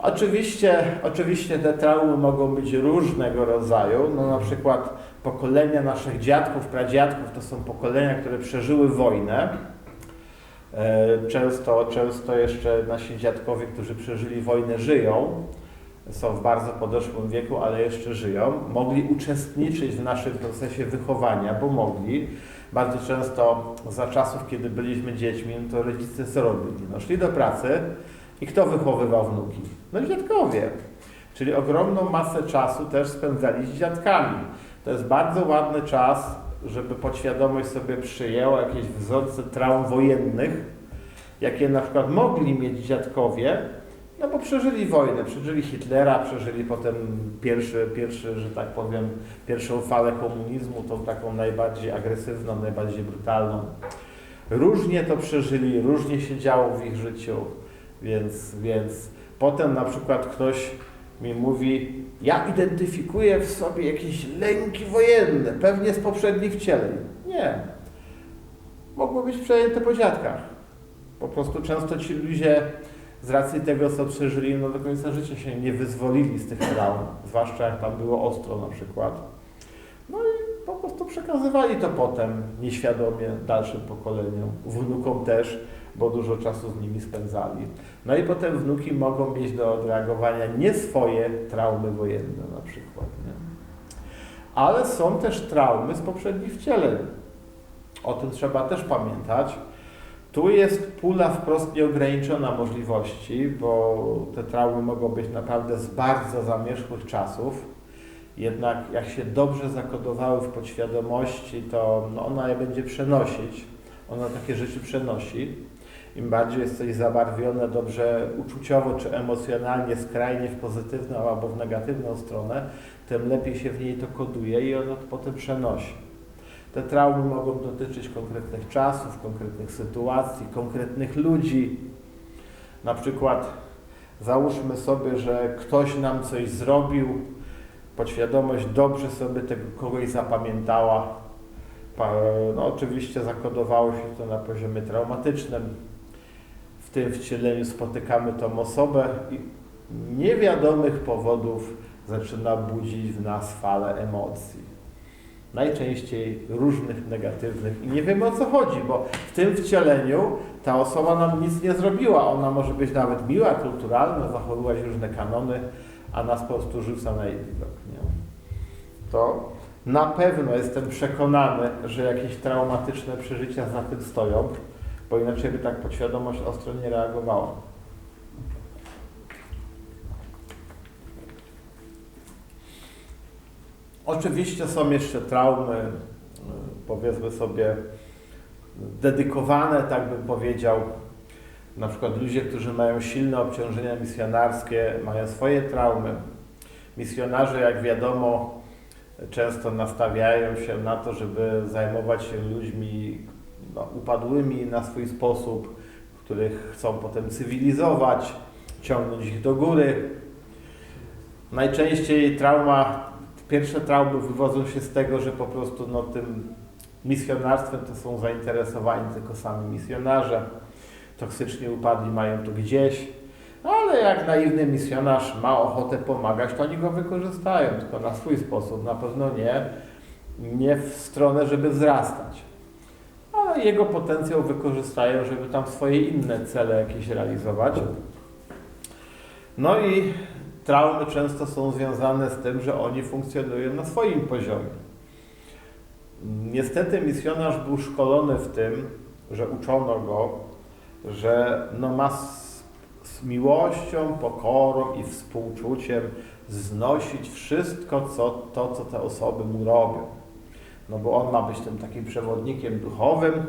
Oczywiście, oczywiście te traumy mogą być różnego rodzaju. No na przykład pokolenia naszych dziadków, pradziadków to są pokolenia, które przeżyły wojnę. E, Często, często jeszcze nasi dziadkowie, którzy przeżyli wojnę, żyją. Są w bardzo podeszłym wieku, ale jeszcze żyją. Mogli uczestniczyć w naszym procesie wychowania, bo mogli. Bardzo często za czasów, kiedy byliśmy dziećmi, no to rodzice co robili? No, szli do pracy i kto wychowywał wnuki? No dziadkowie. Czyli ogromną masę czasu też spędzali z dziadkami. To jest bardzo ładny czas, żeby podświadomość sobie przyjęła jakieś wzorce traum wojennych, jakie na przykład mogli mieć dziadkowie, no bo przeżyli wojnę, przeżyli Hitlera, przeżyli potem pierwszy, pierwszy, że tak powiem, pierwszą falę komunizmu, tą taką najbardziej agresywną, najbardziej brutalną. Różnie to przeżyli, różnie się działo w ich życiu, więc, więc potem na przykład ktoś mi mówi, ja identyfikuję w sobie jakieś lęki wojenne, pewnie z poprzednich wcieleń. Nie. Mogło być przejęte po dziadkach. Po prostu często ci ludzie z racji tego, co przeżyli, no do końca życia się nie wyzwolili z tych traum, zwłaszcza jak tam było ostro na przykład. No i po prostu przekazywali to potem nieświadomie dalszym pokoleniom, wnukom też, bo dużo czasu z nimi spędzali. No i potem wnuki mogą mieć do odreagowania nie swoje traumy wojenne na przykład. Nie? Ale są też traumy z poprzednich wcieleń. O tym trzeba też pamiętać. Tu jest pula wprost nieograniczona możliwości, bo te traumy mogą być naprawdę z bardzo zamierzchłych czasów. Jednak jak się dobrze zakodowały w podświadomości, to no ona je będzie przenosić. Ona takie rzeczy przenosi. Im bardziej jest coś zabarwione dobrze uczuciowo czy emocjonalnie, skrajnie w pozytywną albo w negatywną stronę, tym lepiej się w niej to koduje i ona to potem przenosi. Te traumy mogą dotyczyć konkretnych czasów, konkretnych sytuacji, konkretnych ludzi. Na przykład załóżmy sobie, że ktoś nam coś zrobił, podświadomość dobrze sobie tego kogoś zapamiętała. No oczywiście zakodowało się to na poziomie traumatycznym. W tym wcieleniu spotykamy tą osobę i niewiadomych powodów zaczyna budzić w nas falę emocji najczęściej różnych negatywnych i nie wiemy o co chodzi, bo w tym wcieleniu ta osoba nam nic nie zrobiła. Ona może być nawet miła, kulturalna, zachowywać różne kanony, a nas po prostu rzuca na jej widok. Nie? To na pewno jestem przekonany, że jakieś traumatyczne przeżycia za tym stoją, bo inaczej by tak podświadomość ostro nie reagowała. Oczywiście są jeszcze traumy, powiedzmy sobie, dedykowane, tak bym powiedział. Na przykład ludzie, którzy mają silne obciążenia misjonarskie, mają swoje traumy. Misjonarze, jak wiadomo, często nastawiają się na to, żeby zajmować się ludźmi no, upadłymi na swój sposób, których chcą potem cywilizować, ciągnąć ich do góry. Najczęściej trauma Pierwsze traumy wywodzą się z tego, że po prostu no, tym misjonarstwem to są zainteresowani tylko sami misjonarze. Toksyczni upadli mają to gdzieś, ale jak naiwny misjonarz ma ochotę pomagać, to oni go wykorzystają, tylko na swój sposób. Na pewno nie, nie w stronę, żeby wzrastać. Ale jego potencjał wykorzystają, żeby tam swoje inne cele jakieś realizować. No i traumy często są związane z tym, że oni funkcjonują na swoim poziomie. Niestety misjonarz był szkolony w tym, że uczono go, że no ma z, z miłością, pokorą i współczuciem znosić wszystko, co, to, co te osoby mu robią. No bo on ma być tym takim przewodnikiem duchowym,